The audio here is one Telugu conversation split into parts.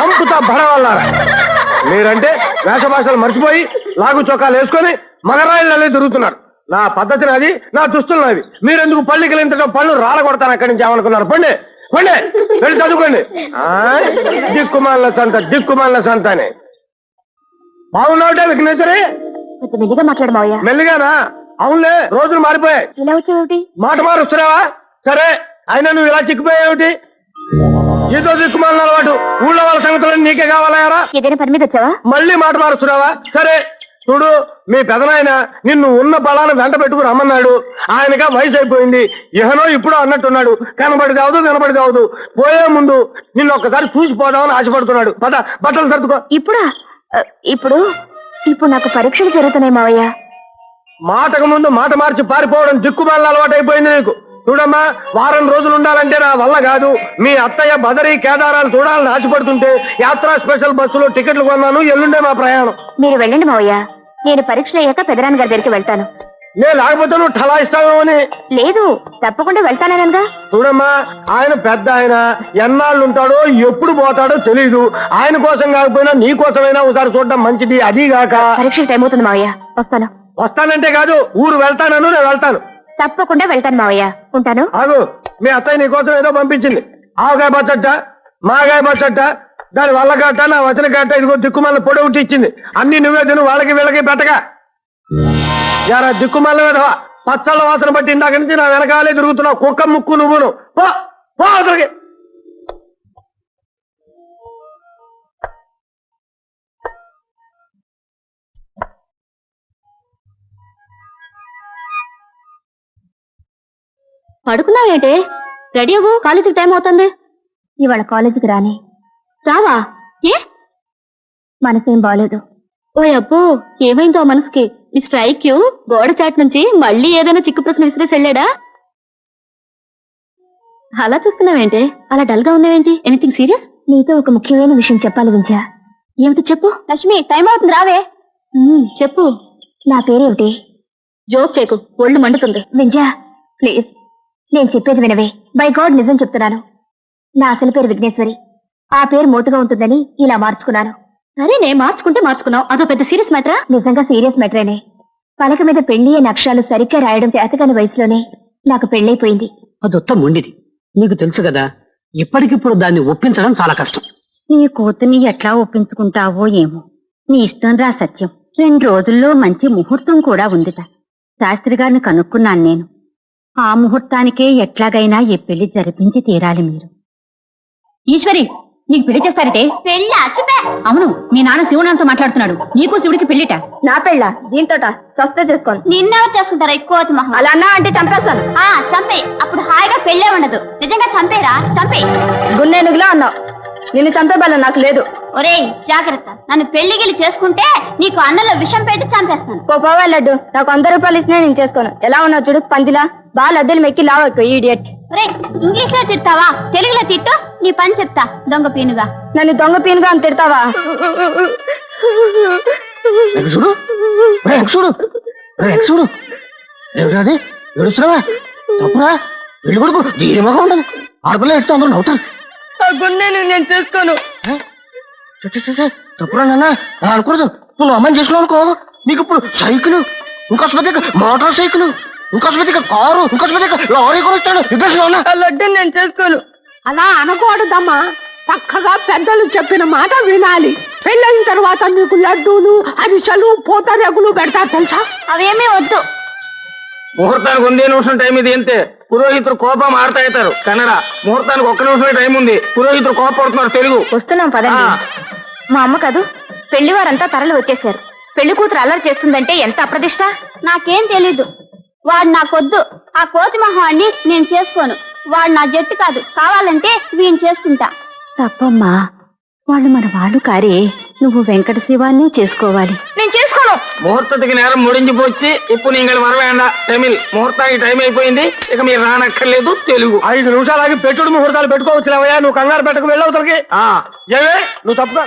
చంపుతా బడవల్లారా మీరంటే వేషభాషలు మర్చిపోయి లాగు చొక్కాలు వేసుకొని మగరాయిళ్ళనే తిరుగుతున్నారు. నా పద్ధతి నాది నా దుస్తులు నాది. మీరెందుకు పళ్ళికి ఇంతటో పళ్ళు రాలగొడతాను అక్కడి నుంచి ఏమనుకున్నారు? పండి పండి వెళ్ళి చదువుకోండి. ఆ, దిక్కుమాలిన సంత దిక్కుమాలిన సంత అని. బాగున్నావుటే విఘ్నేశ్వరి? మెల్లిగా మెల్లిగానా? అవునులే రోజులు మారిపోయాయి. మాట మారుస్తున్నావా? సరే అయినా నువ్వు ఇలా చిక్కిపోయావుటి ఏదో దిక్కుమాలిన అలవాటు. ఊళ్ళో వాళ్ళ సంగతులు నీకే కావాలయారా ఏదైనా పని మీద వచ్చావా? మళ్ళీ మాట మారుస్తున్నావా? సరే చూడు మీ పెదనాయన నిన్ను ఉన్న బలాన్ని వెంట పెట్టుకుని రమ్మన్నాడు. ఆయనగా వయసు అయిపోయింది. ఇహనో ఇప్పుడు అన్నట్టున్నాడు. కనబడి కావదు వినబడి కావదు పోయే ముందు నిన్ను ఒక్కసారి చూసిపోదామని ఆశపడుతున్నాడు. పద బట్టలు సర్దుకో. ఇప్పుడా? ఇప్పుడు? ఇప్పుడు నాకు పరీక్షలు జరుగుతున్నాయి మావయ్య. మాటకు ముందు మాట మార్చి పారిపోవడం దిక్కుమాలిన అలవాటు అయిపోయింది నీకు. చూడమ్మా వారం రోజులు ఉండాలంటే నా వల్ల కాదు. మీ అత్తయ్య బదరి కేదారాలు చూడాలని ఆశపడుతుంటే యాత్రా స్పెషల్ బస్సులో టికెట్లు కొన్నాను ఎల్లుండే మా ప్రయాణం. మీరు వెళ్ళండి మావయ్య. నేను పరీక్షలు అయ్యాక పెదరాన్ గారి దగ్గరికి వెళ్తాను. నేను లేకపోతే నువ్వు ఠలా ఇస్తావేమో అని లేదు తప్పకుండా వెళ్తాననగా చూడమ్మా ఆయన పెద్ద ఆయన. ఎన్నాళ్ళు ఉంటాడో ఎప్పుడు పోతాడో తెలియదు ఆయన కోసం కాకపోయినా నీ కోసమైనా ఒకసారి చూడడం మంచిది అది గాక పరీక్షలు టైం అవుతుంది మావయ్య. వస్తాను. వస్తానంటే కాదు ఊరు వెళ్తానను నేను వెళ్తాను. తప్పకుండా వెళ్తాను మావయ్య. ఉంటాను? ఆగు. మీ అత్తయ్య నీ కోసం ఏదో పంపించింది. ఆవకాయ పచ్చట్ట మాగాయ పచ్చట్ట దాని వల్ల గట్ట నా వచన గట్ట ఇదిగో దిక్కుమాల పొడి ఒకటి ఇచ్చింది. అన్ని నువ్వే తిను వాళ్ళకి వీళ్ళకి పెట్టగా యారా దిక్కుమాల మీద పచ్చళ్ళ వాసన బట్టి ఇందాక నుంచి నా వెనకాలే తిరుగుతున్నావు. కుక్క ముక్కు నువ్వును. పో పో పడుకున్నావేంటే? రెడీ అవ్వు కాలేజీకి టైం అవుతుంది. ఇవాళ కాలేజీకి రాని. రావా? ఏ? మనసేం బాలేదు. ఓ అబ్బో ఏమైందో మనసుకి? ఈ స్ట్రైక్ గోడ చాట్ నుంచి మళ్ళీ ఏదైనా చిక్కు ప్రశ్న విసిరేసి వెళ్ళాడా? అలా చూస్తున్నావేంటి? అలా డల్గా ఉన్నావేంటి? ఎనీథింగ్ సీరియస్ నీతో ఒక ముఖ్యమైన విషయం చెప్పాలి వింజా ఏమిటి చెప్పు? లక్ష్మి టైం అవుతుంది రావే. చెప్పు. నా పేరేమిటి? జోక్ చేకు ఒళ్ళు మండుతుంది. వింజా ప్లీజ్. నేను చెప్పేది వినవే. బై గాడ్ నిజం చెప్తున్నాను. నా అసలు పేరు విఘ్నేశ్వరి. ఆ పేరు మోటుగా ఉంటుందని ఇలా మార్చుకున్నాను. సరే నే మార్చుకుంటే మార్చుకున్నావు. అదో పెద్ద సీరియస్ మ్యాటరా? నిజంగా సీరియస్ మ్యాటరేనే. పలక మీద పెళ్ళి అనే అక్షరాలు సరిగ్గా రాయడం చేతకాని వయసులోనే నాకు పెళ్ళైపోయింది. అదొత్త మొండిది. నీకు తెలుసు కదా ఇప్పటికిప్పుడు దాన్ని ఒప్పించడం చాలా కష్టం. నీ కూతుర్ని ఎట్లా ఒప్పించుకుంటావో ఏమో. నీ ఇష్టం రా సత్యం. రెండు రోజుల్లో మంచి ముహూర్తం కూడా ఉందిట. శాస్త్రి గారిని కనుక్కున్నాను నేను. ఆ ముహూర్తానికే ఎట్లాగైనా ఈ పెళ్ళి జరిపించి తీరాలి మీరు. ఈశ్వరి నీకు పెళ్ళి చేస్తారటే? పెళ్ళి? అవును మీ నాన్న శివునాంతో మాట్లాడుతున్నాడు. నీకు శివుడికి పెళ్ళిట నా పెళ్ళ? దీంతోట స్వస్థ చేసుకోను నిన్నెవరు చేసుకుంటారా? ఎక్కువ అలా అన్నా అంటే చంపేస్తాను. చంపే. అప్పుడు హాయిగా పెళ్ళే ఉండదు. నిజంగా చంపేరా? చంపే. గున్నేనుగులా అన్నావు. నిన్ను చంపే బలం నాకు లేదు. ఒరేయ్ జాగ్రత్త. నన్ను పెళ్ళి గిలి చేసుకుంటే నీకు అన్నంలో విషం పెట్టి చంపేస్తాను. పోవా లడ్డు. నాకు వంద రూపాయలు ఇచ్చినా నేను చేసుకోను. ఎలా ఉన్నావు చూడు పందిలా? బాగా లడ్డూలు మెక్కి లావకు ఈడియట్ ఒరే ఇంగ్లీష్లో తిడతావా? తెలుగులో తిట్టు నీ పని చెప్తా దొంగ పీనుగా. నన్ను దొంగ పీనుగా అని తిడతావా? చూడు? చూడు? వెనక్కి చూడు? ఏమిటది ఏడుస్తున్నావా? తప్పురా? పెళ్ళి కొడుకు ధీరమగా ఉండదు ఆడపిల్ల ఎడుతూ అందరూ నవ్వుతారు. నేను చేసుకోను. తప్పురా నాన్న అలా అనకూడదు. నువ్వు అమ్మని చేసుకున్నావు అనుకో. నీకు ఇప్పుడు సైకిల్ ఇంకోసపతికి మోటార్ సైకిల్ ఇంకోసపతికి కారు ఇంకోసపతికి లారీ కొనిస్తాడు ఇద్దరు లడ్డు నేను చేసుకోను. అలా అనకూడదమ్మా. చక్కగా పెద్దలు చెప్పిన మాట వినాలి. పెళ్ళైన తర్వాత నీకు లడ్డూలు అరిసెలు పూతరేగులు పెడతారు తెలుసా? అవేమీ వద్దు. ముహూర్తానికి ఉందే నిమిషం టైం ఇది అంతే. పురోహితుడు కోపం ఆడతా అవుతారు. కన్నడ ముహూర్తానికి ఒక్క నిమిషమే టైం ఉంది. పురోహితుడు కోపడుతున్నారు తెలుగు. వస్తున్నాం పదండి. ఆ. మా అమ్మ కాదు పెళ్ళి వారంతా తరలి వచ్చేసారు పెళ్ళి కూతురు అల్లరి చేస్తుందంటే ఎంత అప్రదిష్ట నాకేం తెలీదు. వాడు నాకొద్దు. ఆ కోతి మొహాన్ని నేను చేసుకోను. వాడు నా జట్టు కాదు. కావాలంటే వీణ్ చేసుకుంటా. తప్పమ్మా. వాళ్ళు మన వాళ్ళు కారే. నువ్వు వెంకట శివాన్ని చేసుకోవాలి. నేను ముహూర్తతికి నేరం ముడించిపోచ్చి ఇప్పుడు நீங்கள் వరవేండ తమిళ్ ముహూర్తానికి టైం అయిపోయింది ఇక మీరు రానక్కర్లేదు తెలుగు ఐదు నిమిషాలకి పెట్టుడు ముహూర్తాలు పెట్టుకోవచ్చు లేవయ్యా నువ్వు కంగారు పెట్టకు వెళ్ళవుతలకి ఏమే నువ్వు తప్పుగా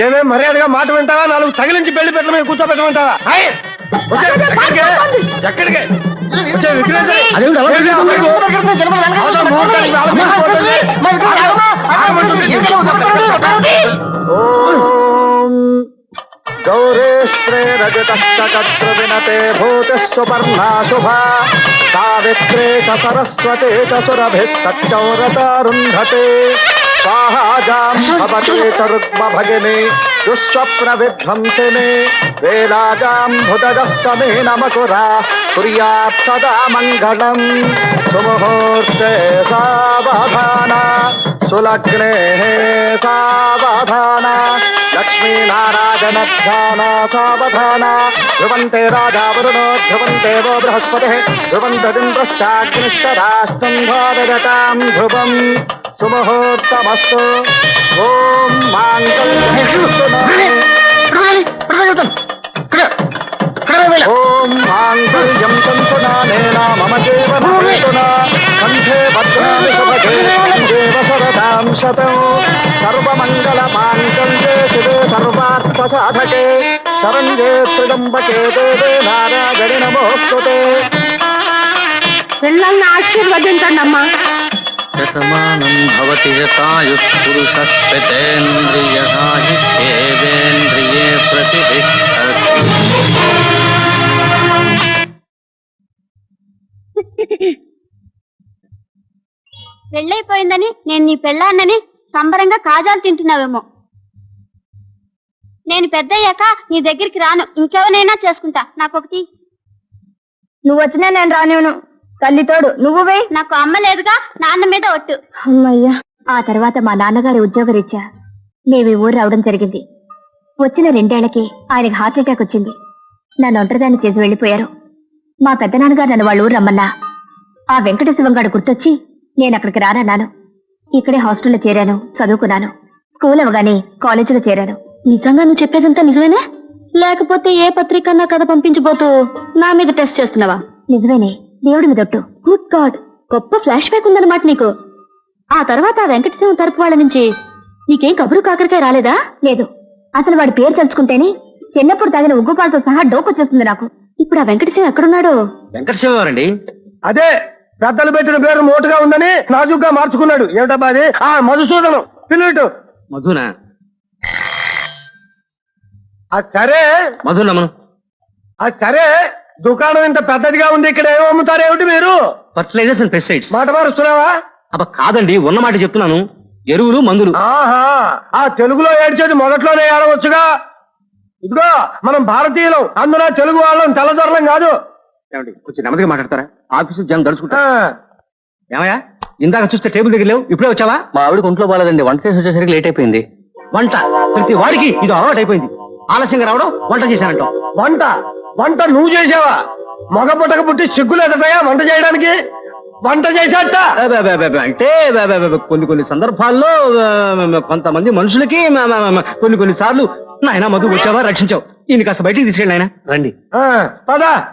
ఏమే మర్యాదగా మాట వింటావా నాలుగు తగిలించి పెళ్లి పెట్టడం మీద కూర్చోబెట్టమంటావా హాయ్! వచ్చే, ఎక్కడికి? ఎక్కడికి गौरेष्ट्रे रजतश्चक्र विनते भूतिस्सुपर्णा शुभा। सावित्रे च सरस्वते च सुरभिः सच्चौरतारुन्धते स्वाहाजां भवते च रुग्मभगिनी दुःस्वप्नविध्वंसिने। वेलाजां कुर्यात् सदा मङ्गलम्। सुमुहूर्ते सावधाना सुलग्ने లక్ష్మీనారాయణ ధ్యాన సావధాన ధ్రువంతే రాజా వరుణో ధ్రువంతే వో బృహస్పతి ధ్రువంతరింద్రశ్చాగ్నిశ్చరాష్ట్రం భారతాం ధ్రువం సుముహూర్తమస్తు ఓం మాంగళ్యం ఓం మాంగళ్యం సంతునానేన మమ జీవనహేతునా కంఠే భద్రామి శుభగే దేవ సరదాం సాధకే త్రిడంబకే దేవే నారాయణి నమోస్తుతే పిల్లల్ని ఆశీర్వదించండి అమ్మా శతమానం భవతి యథాయుః పురుషస్పతేంద్రియాయుష్యేవేంద్రియే ప్రతిష్టతి. పెళ్ళైపోయిందని నేను నీ పెళ్ళాన్నని సంబరంగా కాజాలు తింటున్నావేమో. నేను పెద్దయ్యాక నీ దగ్గరికి రాను. ఇంకెవరైనా చేసుకుంటా. నాకొకటి. నువ్వు వచ్చినా నేను రానివ్వను. తల్లి తోడు. నువ్వు వే నాకు అమ్మ లేదుగా నాన్న మీద ఒట్టు. అమ్మయ్యా. ఆ తర్వాత మా నాన్నగారి ఉద్యోగరీత్యా మేము ఈ ఊరు రావడం జరిగింది. వచ్చిన రెండేళ్ళకి ఆయనకి హార్ట్ అటాక్ వచ్చింది. నన్ను ఒంటరిదాన్ని చేసి వెళ్ళిపోయారు మా పెద్ద నాన్నగారు నన్ను వాళ్ళ ఊరు రమ్మన్నా. ఆ వెంకట శివంగాడు గుర్తొచ్చి నేను అక్కడికి రానన్నాను. ఇక్కడే హాస్టల్లో చేరాను చదువుకున్నాను. స్కూల్ అవగానే కాలేజీలో చేరాను. నిజంగా నువ్వు చెప్పేదంతా నిజమేనా? లేకపోతే ఏ పత్రిక నా కథ పంపించబోతూ నా మీద టెస్ట్ చేస్తున్నావా? నిజమేనే. దేవుడి మీద గుడ్ గాడ్ గొప్ప ఫ్లాష్ బ్యాక్ ఉందన్నమాట నీకు. ఆ తర్వాత ఆ వెంకట శివం తరపు వాళ్ళ నుంచి నీకేం కబురు కాకరకాయ రాలేదా? లేదు. అసలు వాడి పేరు తెలుసుకుంటేనే చిన్నప్పుడు తాగిన ఉగ్గుపాలతో సహా డోకొచ్చేస్తుంది నాకు. ఇప్పుడు ఆ వెంకట శివం ఎక్కడున్నాడో? వెంకట శివగారండి అదే పెద్దలు పెట్టిన పేరు మోటుగా ఉందని నాజుగ్గా మార్చుకున్నాడు. ఏమిటబ్బా అది? ఆ మధుసూదనం. పిల్లటు మధునా? ఆ సరే మధునమను ఆ సరే దుకాణం ఇంత పెద్దదిగా ఉంది ఇక్కడ ఏం అమ్ముతారు ఏమిటి మీరు? ఫర్టిలైజర్స్ అండ్ పెస్టిసైడ్స్ మాట మారుస్తున్నావా? అబ్బ కాదండి ఉన్న మాట చెప్తున్నాను. ఎరువులు మందులు. ఆహా ఆ తెలుగులో ఏడ్చేది మొదట్లోనే ఏడవచ్చుగా. ఇదిగో మనం భారతీయులం అందున తెలుగు వాళ్ళం తెల్లదొరలం కాదు. ఏమండి కొంచెం నెమ్మదిగా మాట్లాడతారా? ఆఫీసు జనం దడుచుకుంటా ఏమయ్యా ఇందాక చూస్తే టేబుల్ దగ్గర లేవు ఇప్పుడే వచ్చావా? మా ఆవిడకి ఒంట్లో బాగాలేదండి వంట చేసి వచ్చేసరికి లేట్ అయిపోయింది. వంట ప్రతి వాడికి ఇది అలవాటు అయిపోయింది ఆలస్యంగా రావడం వంట చేశానంటాం వంట? వంట నువ్వు చేసావా మగ పుట్టక పుట్టి సిగ్గులేదటయా వంట చేయడానికి? వంట చేశాట? అంటే కొన్ని కొన్ని సందర్భాల్లో కొంతమంది మనుషులకి కొన్ని కొన్ని సార్లు నాయన మధు వచ్చావా రక్షించావు. ఈయన కాస్త బయటికి తీసుకెళ్ళి నాయన. రండి. ఆ, పద.